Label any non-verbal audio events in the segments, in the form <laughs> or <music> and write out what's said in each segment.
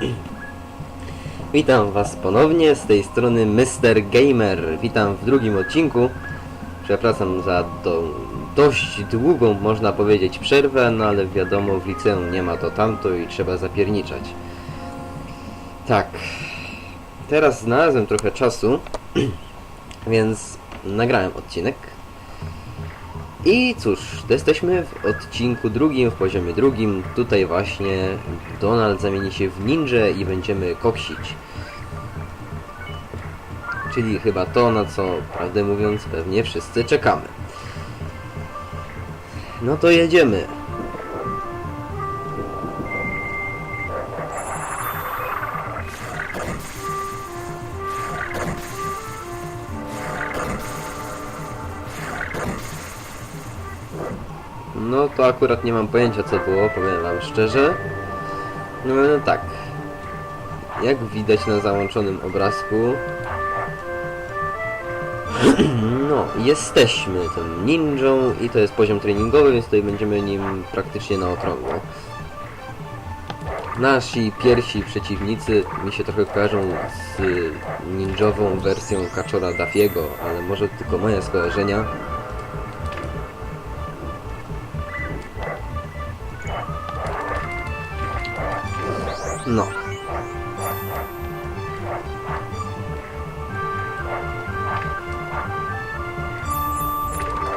<clears throat> Witam Was ponownie, z tej strony Mr. Gamer. Witam w drugim odcinku. Przepraszam za do, dość długą, można powiedzieć, przerwę, no ale wiadomo, w liceum nie ma to tamto i trzeba zapierniczać. Tak, teraz znalazłem trochę czasu, <clears throat> więc nagrałem odcinek. I cóż, to jesteśmy w odcinku drugim, w poziomie drugim. Tutaj właśnie Donald zamieni się w ninja i będziemy koksić. Czyli chyba to, na co, prawdę mówiąc, pewnie wszyscy czekamy. No to jedziemy. No to akurat nie mam pojęcia co było, powiem wam szczerze. No, no tak. Jak widać na załączonym obrazku. <clears throat> No, jesteśmy tym ninją i to jest poziom treningowy, więc tutaj będziemy nim praktycznie na okrągło. Nasi pierwsi przeciwnicy mi się trochę kojarzą z ninjową wersją Kaczora Dafiego, ale może tylko moje skojarzenia. No.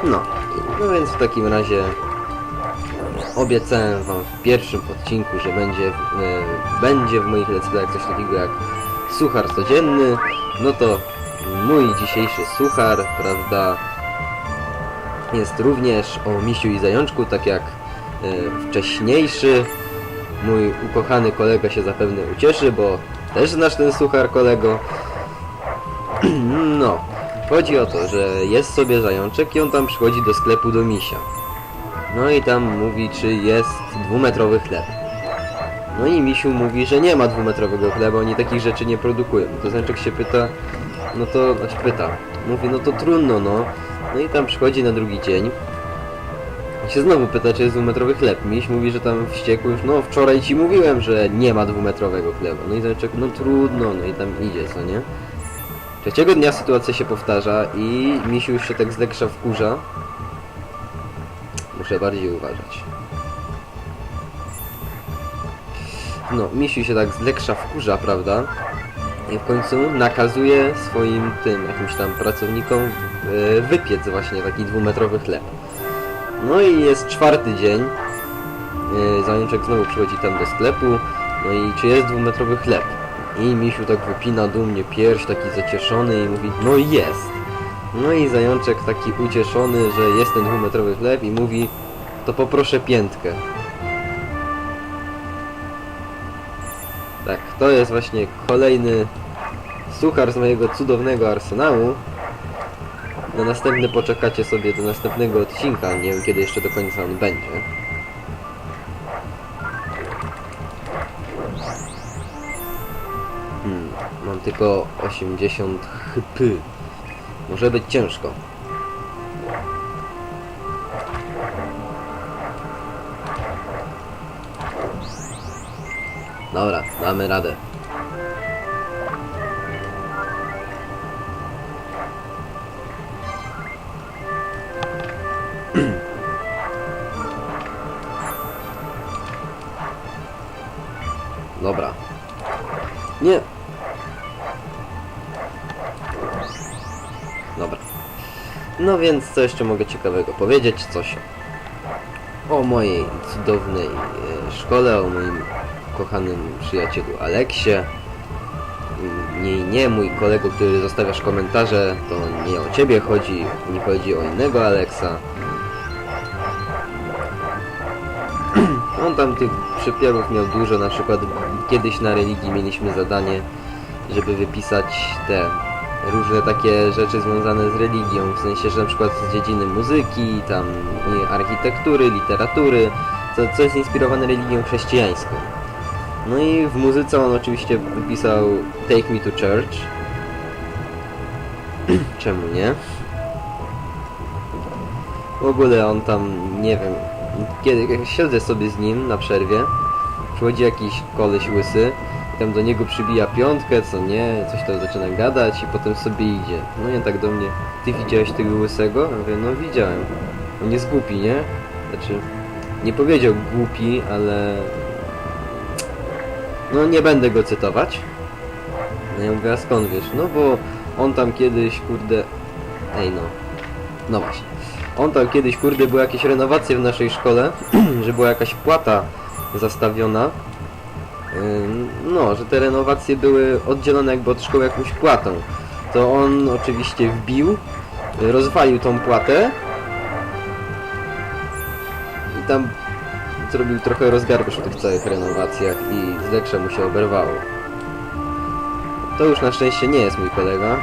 No. No więc w takim razie obiecałem wam w pierwszym odcinku, że będzie, e, będzie w moich playach coś takiego jak suchar codzienny. No to mój dzisiejszy suchar, prawda, jest również o misiu i zajączku, tak jak e, wcześniejszy. Mój ukochany kolega się zapewne ucieszy, bo też znasz ten suchar kolego. <clears throat> No, chodzi o to, że jest sobie zajączek i on tam przychodzi do sklepu do misia. No i tam mówi, czy jest dwumetrowy chleb. No i misiu mówi, że nie ma dwumetrowego chleba, oni takich rzeczy nie produkują. To zajączek się pyta, no to, znaczy pyta, mówi, no to trudno, no. No i tam przychodzi na drugi dzień. I się znowu pyta, czy jest dwumetrowy chleb. Miś mówi, że tam wściekły już, no wczoraj ci mówiłem, że nie ma dwumetrowego chleba. No i zajączek, no trudno, no i tam idzie, co nie? Trzeciego dnia sytuacja się powtarza i misiu już się tak z lekka wkurza. Muszę bardziej uważać. No, misiu się tak z wkurza, prawda? I w końcu nakazuje swoim tym, jakimś tam pracownikom yy, wypiec właśnie taki dwumetrowy chleb. No i jest czwarty dzień. Yy, Zajączek znowu przychodzi tam do sklepu. No i czy jest dwumetrowy chleb? I misiu tak wypina dumnie pierś, taki zacieszony i mówi, no jest. No i zajączek taki ucieszony, że jest ten dwumetrowy chleb i mówi, to poproszę piętkę. Tak, to jest właśnie kolejny suchar z mojego cudownego arsenału. Na następny poczekacie sobie do następnego odcinka, nie wiem kiedy jeszcze do końca on będzie. Hmm, mam tylko 80 HP. Może być ciężko. Dobra, damy radę. Dobra. Nie. Dobra. No więc co jeszcze mogę ciekawego powiedzieć? Coś o mojej cudownej e, szkole, o moim kochanym przyjacielu Aleksie. Mm, Nie, nie, mój kolego, który zostawiasz komentarze, to nie o ciebie chodzi, nie chodzi o innego Aleksa. On tam tych przypierów miał dużo, na przykład kiedyś na religii mieliśmy zadanie, żeby wypisać te różne takie rzeczy związane z religią, w sensie, że na przykład z dziedziny muzyki, tam architektury, literatury, co, co jest inspirowane religią chrześcijańską. No i w muzyce on oczywiście wypisał Take Me to Church. <clears throat> Czemu nie? W ogóle on tam, nie wiem, kiedy siedzę sobie z nim na przerwie, przychodzi jakiś koleś łysy tam do niego przybija piątkę, co nie, coś tam zaczyna gadać i potem sobie idzie. No on tak do mnie, ty widziałeś tego łysego? Ja mówię, no widziałem. On jest głupi, nie? Znaczy, nie powiedział głupi, ale... No nie będę go cytować. No ja mówię, a skąd wiesz? No bo on tam kiedyś, kurde... Ej no. No właśnie. On tam kiedyś, kurde, były jakieś renowacje w naszej szkole, <clears throat> że była jakaś płata zastawiona. No, że te renowacje były oddzielone jakby od szkoły jakąś płatą. To on oczywiście wbił, rozwalił tą płatę i tam zrobił trochę rozgarby przy tych całych renowacjach i z leksze mu się oberwało. To już na szczęście nie jest mój kolega,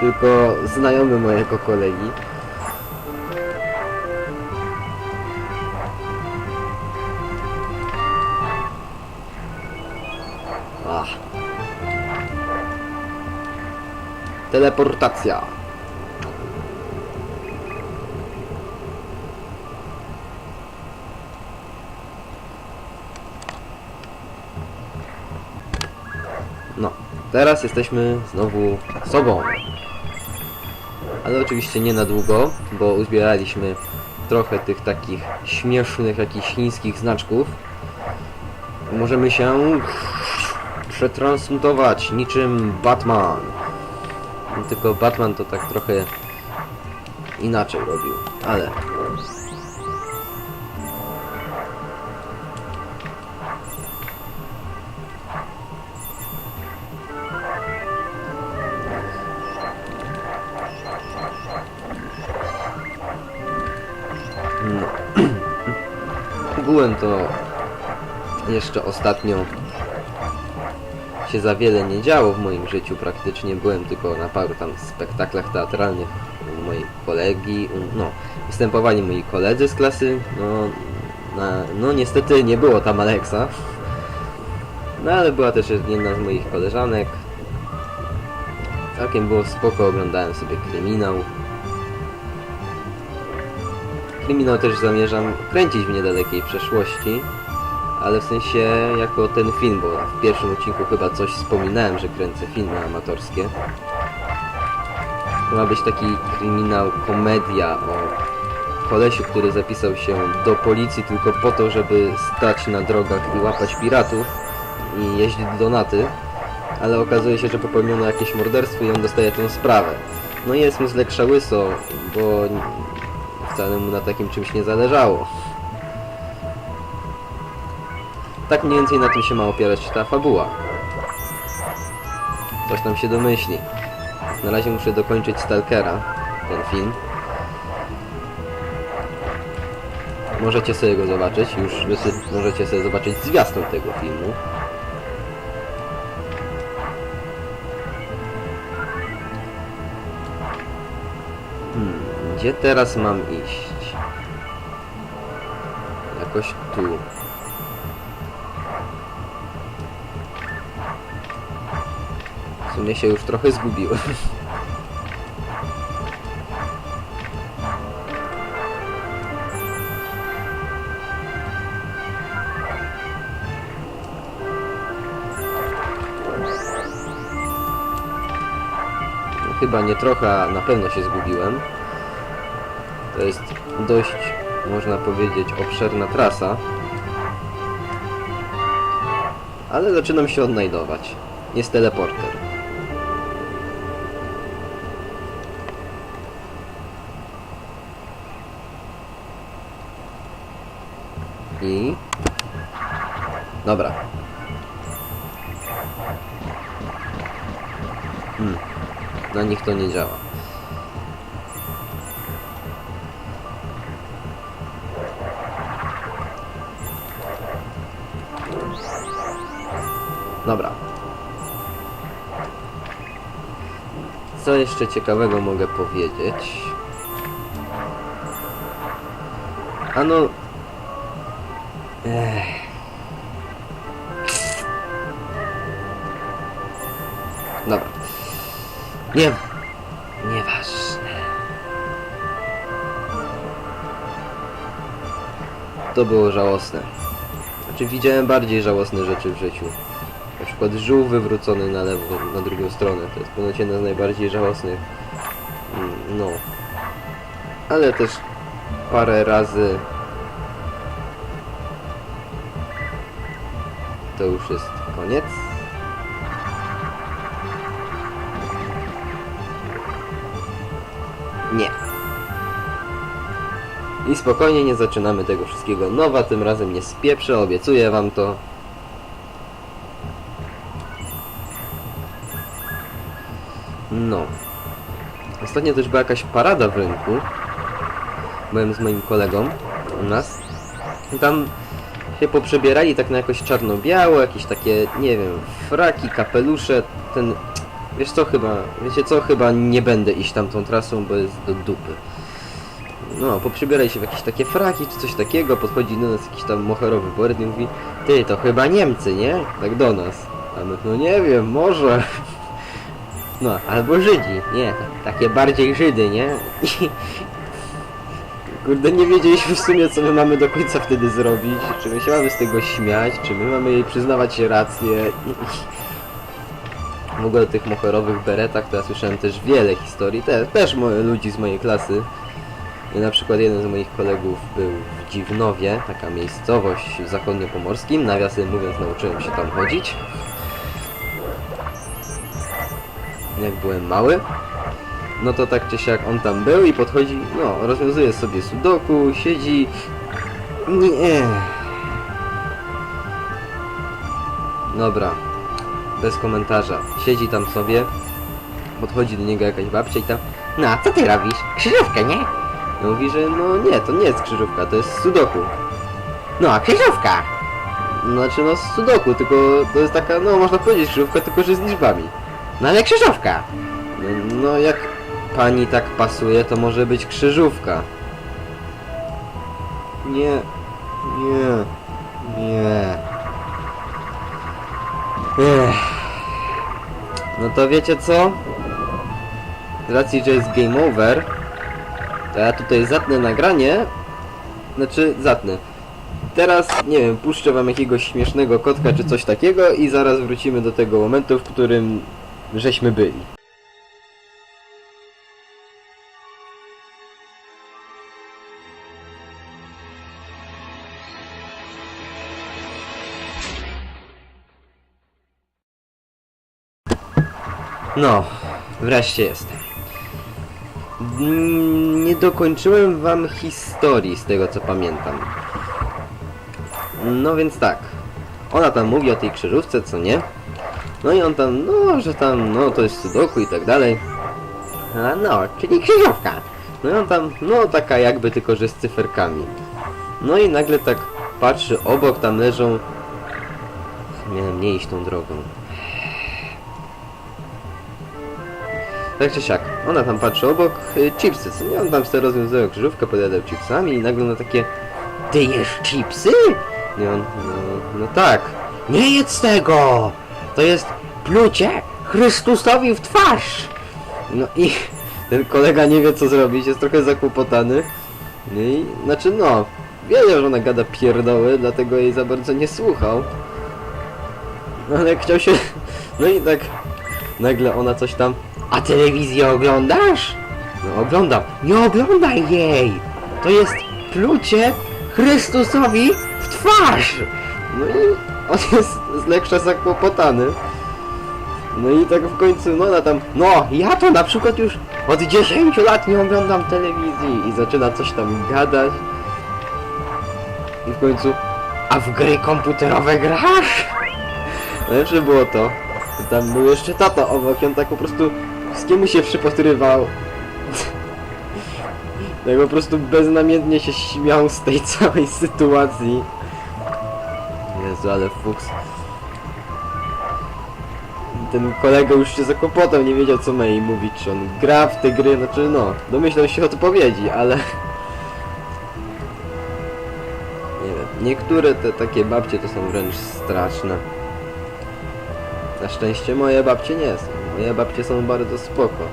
tylko znajomy mojego kolegi. Teleportacja. No, teraz jesteśmy znowu sobą. Ale oczywiście nie na długo, bo uzbieraliśmy trochę tych takich śmiesznych, jakichś chińskich znaczków. Możemy się przetransmutować niczym Batman. Tylko Batman to tak trochę inaczej robił, ale... No. <clears throat> Ogółem to jeszcze ostatnio się za wiele nie działo w moim życiu praktycznie. Byłem tylko na paru tam spektaklach teatralnych mojej kolegi, no, występowali moi koledzy z klasy, no, na, no niestety nie było tam Aleksa. No ale była też jedna z moich koleżanek. Całkiem było spoko, oglądałem sobie kryminał. Kryminał też zamierzam kręcić w niedalekiej przeszłości, ale w sensie jako ten film, bo w pierwszym odcinku chyba coś wspominałem, że kręcę filmy amatorskie. To ma być taki kryminał, komedia o kolesiu, który zapisał się do policji tylko po to, żeby stać na drogach i łapać piratów i jeździć do Donaty, ale okazuje się, że popełniono jakieś morderstwo i on dostaje tę sprawę. No i jest mu z lekka łyso, bo wcale mu na takim czymś nie zależało. Tak mniej więcej na tym się ma opierać ta fabuła. Ktoś tam się domyśli. Na razie muszę dokończyć Stalkera, ten film. Możecie sobie go zobaczyć, już wysy- możecie sobie zobaczyć zwiastun tego filmu. Hmm, gdzie teraz mam iść? Jakoś tu. Sumie się już trochę zgubiłem. Chyba nie trochę, a na pewno się zgubiłem. To jest dość, można powiedzieć, obszerna trasa. Ale zaczynam się odnajdować. Jest teleporter. To nie działa. Dobra. Co jeszcze ciekawego mogę powiedzieć? Ano... Ech. Dobra. Nie... Nieważne. To było żałosne. Znaczy widziałem bardziej żałosne rzeczy w życiu. Na przykład żółw wywrócony na lewo, na drugą stronę. To jest ponoć jedna z najbardziej żałosnych. mm, No. Ale też parę razy to już jest koniec. Nie. I spokojnie nie zaczynamy tego wszystkiego nowa, tym razem nie spieprzę, obiecuję wam to. No. Ostatnio też była jakaś parada w rynku. Byłem z moim kolegą u nas. Tam się poprzebierali tak na jakoś czarno-biało, jakieś takie, nie wiem, fraki, kapelusze, ten... Wiesz co, chyba, wiecie co, chyba nie będę iść tamtą trasą, bo jest do dupy. No, poprzybierali się w jakieś takie fraki czy coś takiego, podchodzi do nas jakiś tam moherowy bored i mówi Ty, to chyba Niemcy, nie? Tak do nas. A my, no nie wiem, może. No, albo Żydzi, nie, tak- takie bardziej Żydy, nie? I... Kurde, nie wiedzieliśmy w sumie, co my mamy do końca wtedy zrobić. Czy my się mamy z tego śmiać, czy my mamy jej przyznawać rację. W ogóle o tych moherowych beretach to ja słyszałem też wiele historii, te, też moje, ludzi z mojej klasy. I na przykład jeden z moich kolegów był w Dziwnowie, taka miejscowość w zachodniopomorskim. Nawiasem mówiąc, nauczyłem się tam chodzić. Jak byłem mały. No to tak czy siak on tam był i podchodzi, no, rozwiązuje sobie sudoku, siedzi... Nie. Dobra. Bez komentarza. Siedzi tam sobie. Podchodzi do niego jakaś babcia i tam... No, co ty robisz? Krzyżówkę, nie? Mówi, że no nie, to nie jest krzyżówka, to jest sudoku. No, a krzyżówka! Znaczy no sudoku, tylko to jest taka, no można powiedzieć krzyżówka, tylko że z liczbami. No ale krzyżówka! No, no jak pani tak pasuje, to może być krzyżówka. Nie, nie, nie. Ech. No to wiecie co? Z racji, że jest game over, to ja tutaj zatnę nagranie. Znaczy, zatnę. Teraz, nie wiem, puszczę wam jakiegoś śmiesznego kotka czy coś takiego i zaraz wrócimy do tego momentu, w którym żeśmy byli. No, wreszcie jestem. Nie dokończyłem wam historii z tego co pamiętam. No więc tak. Ona tam mówi o tej krzyżówce, co nie? No i on tam, no, że tam, no to jest sudoku i tak dalej. A no, czyli krzyżówka. No i on tam, no taka jakby tylko, że z cyferkami. No i nagle tak patrzy obok, tam leżą... Miałem nie iść tą drogą. Tak czy siak, ona tam patrzy obok, y, chipsy, co nie? On tam sobie rozwiązuje krzyżówkę, podjadał chipsami i nagle ona takie Ty jesz chipsy? I on, no, no tak. Nie jedz tego! To jest plucie Chrystusowi w twarz! No i <laughs> ten kolega nie wie co zrobić, jest trochę zakłopotany. No i, znaczy no, wiedział, że ona gada pierdoły, dlatego jej za bardzo nie słuchał. No ale chciał się... <laughs> No i tak nagle ona coś tam... A telewizję oglądasz? No oglądam. Nie oglądaj jej! To jest plucie Chrystusowi w twarz! No i on jest z lekka zakłopotany. No i tak w końcu, no ona tam, no ja to na przykład już od 10 lat nie oglądam telewizji i zaczyna coś tam gadać. I w końcu, a w gry komputerowe grasz? Najlepsze było to, tam był jeszcze tata obok on tak po prostu wszystkiemu się przypatrywał. Tak po prostu beznamiętnie się śmiał z tej całej sytuacji. Jezu, ale fuks. Ten kolega już się zakłopotał, nie wiedział co ma jej mówić, czy on gra w te gry, znaczy no, domyślał się odpowiedzi, ale... Nie wiem, niektóre te takie babcie to są wręcz straszne. Na szczęście moje babcie nie są. Moje babcie są bardzo spoko.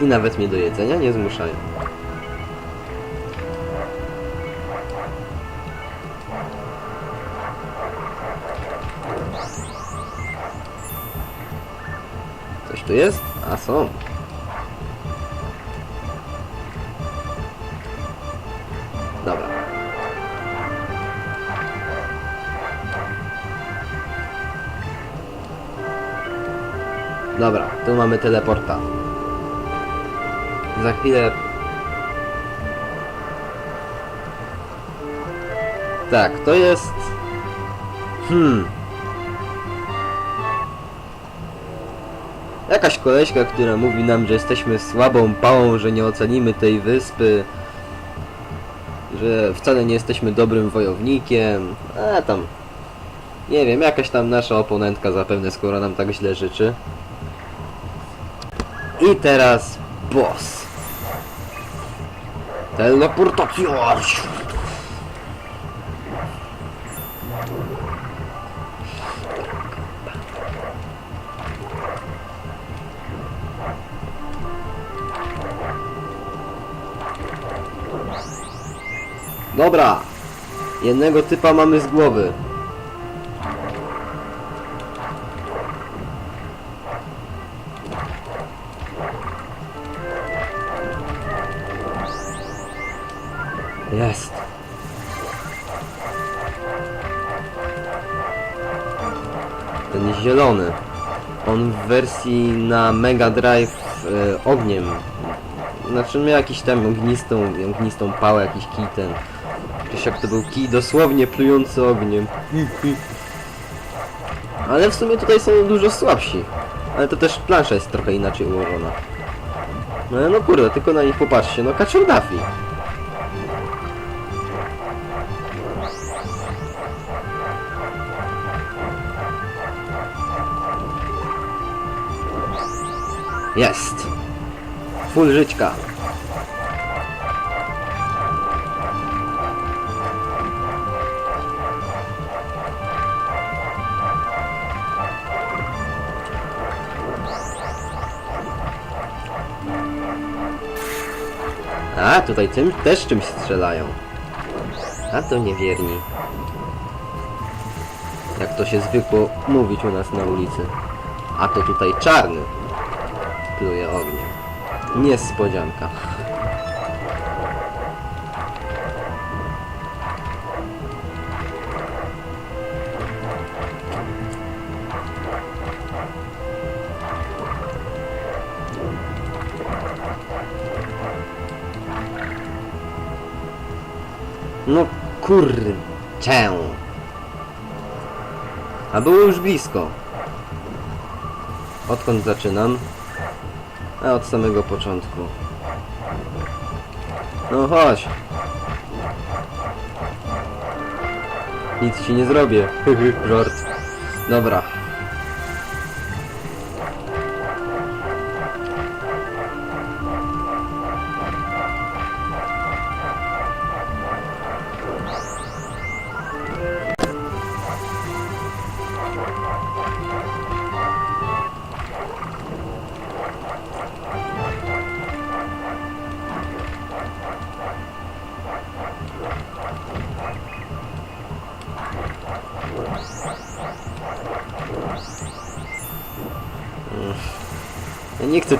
I nawet mnie do jedzenia nie zmuszają. Coś tu jest? A są. Dobra, tu mamy teleporta. Za chwilę... Tak, to jest... Hmm... Jakaś koleśka, która mówi nam, że jesteśmy słabą pałą, że nie ocenimy tej wyspy, że wcale nie jesteśmy dobrym wojownikiem, a tam, nie wiem, jakaś tam nasza oponentka zapewne, skoro nam tak źle życzy. I teraz boss. Teleportacja! Dobra. Jednego typa mamy z głowy. Wersji na Mega Drive e, ogniem. Znaczy miał jakiś tam ognistą, ognistą pałę, jakiś kij ten. Czyś jak to był kij dosłownie plujący ogniem. <laughs> Ale w sumie tutaj są dużo słabsi. Ale to też plansza jest trochę inaczej ułożona. No, no kurde, tylko na nich popatrzcie, no Kaczor Duffy. Jest! Full żyćka. A, tutaj tym też czymś strzelają. A to niewierni. Jak to się zwykło mówić u nas na ulicy. A to tutaj czarny pluje ogniem. Niespodzianka. No kurczę. A było już blisko. Odkąd zaczynam? A od samego początku. No chodź. Nic ci nie zrobię. <laughs> Żart. Dobra.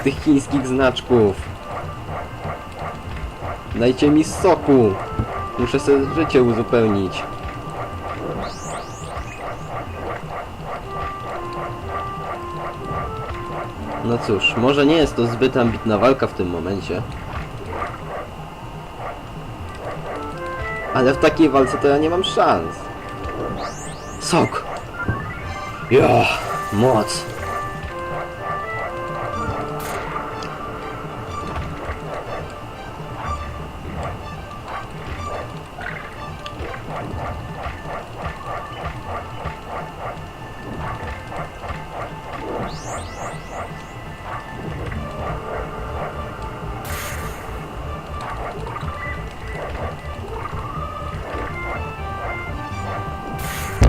Tych chińskich znaczków. Dajcie mi soku. Muszę sobie życie uzupełnić. No cóż, może nie jest to zbyt ambitna walka w tym momencie. Ale w takiej walce to ja nie mam szans. Sok! Ja, moc!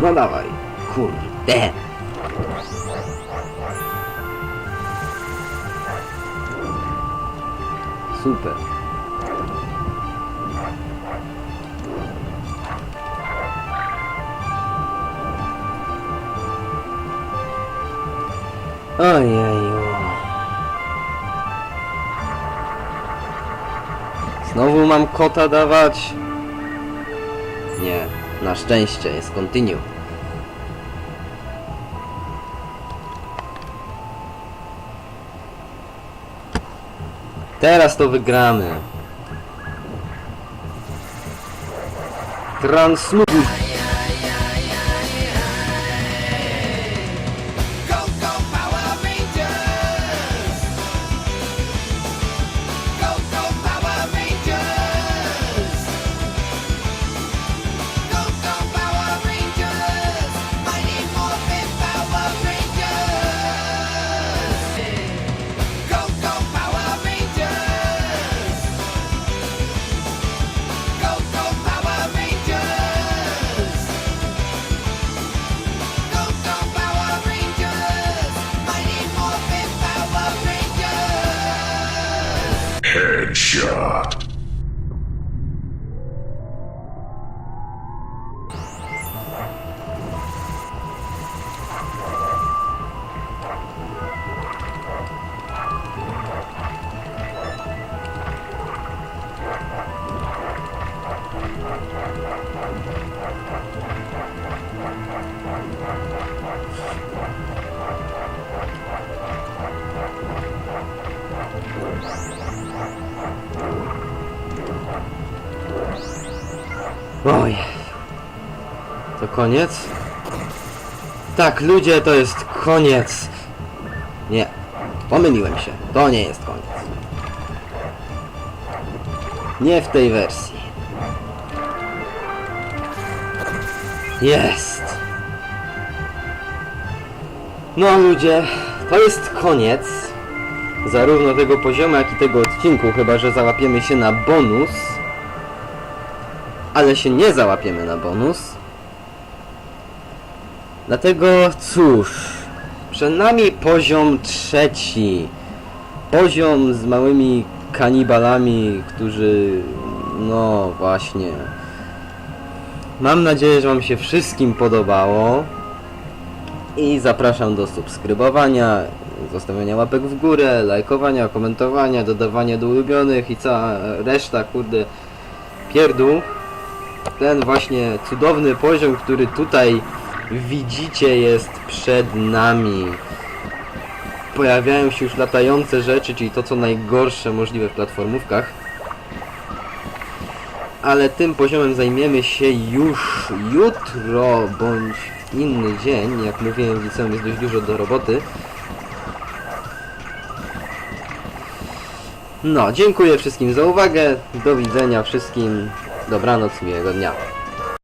No dawaj. Kurde. Super. Ojeju. Znowu mam kota dawać. Nie, na szczęście jest continue. Teraz to wygramy. Transmutuj. shot. Koniec? Tak, ludzie, to jest koniec. Nie. Pomyliłem się. To nie jest koniec. Nie w tej wersji. Jest. No ludzie, to jest koniec. Zarówno tego poziomu, jak i tego odcinku, chyba że załapiemy się na bonus ale się nie załapiemy na bonus. Dlatego cóż, przed nami poziom trzeci. Poziom z małymi kanibalami, którzy... No właśnie. Mam nadzieję, że Wam się wszystkim podobało. I zapraszam do subskrybowania, zostawiania łapek w górę, lajkowania, komentowania, dodawania do ulubionych i cała reszta, kurde, pierdół ten właśnie cudowny poziom, który tutaj widzicie jest przed nami. Pojawiają się już latające rzeczy, czyli to co najgorsze możliwe w platformówkach. Ale tym poziomem zajmiemy się już jutro, bądź inny dzień. Jak mówiłem, w liceum jest dość dużo do roboty. No, dziękuję wszystkim za uwagę. Do widzenia wszystkim. Dobranoc, miłego dnia.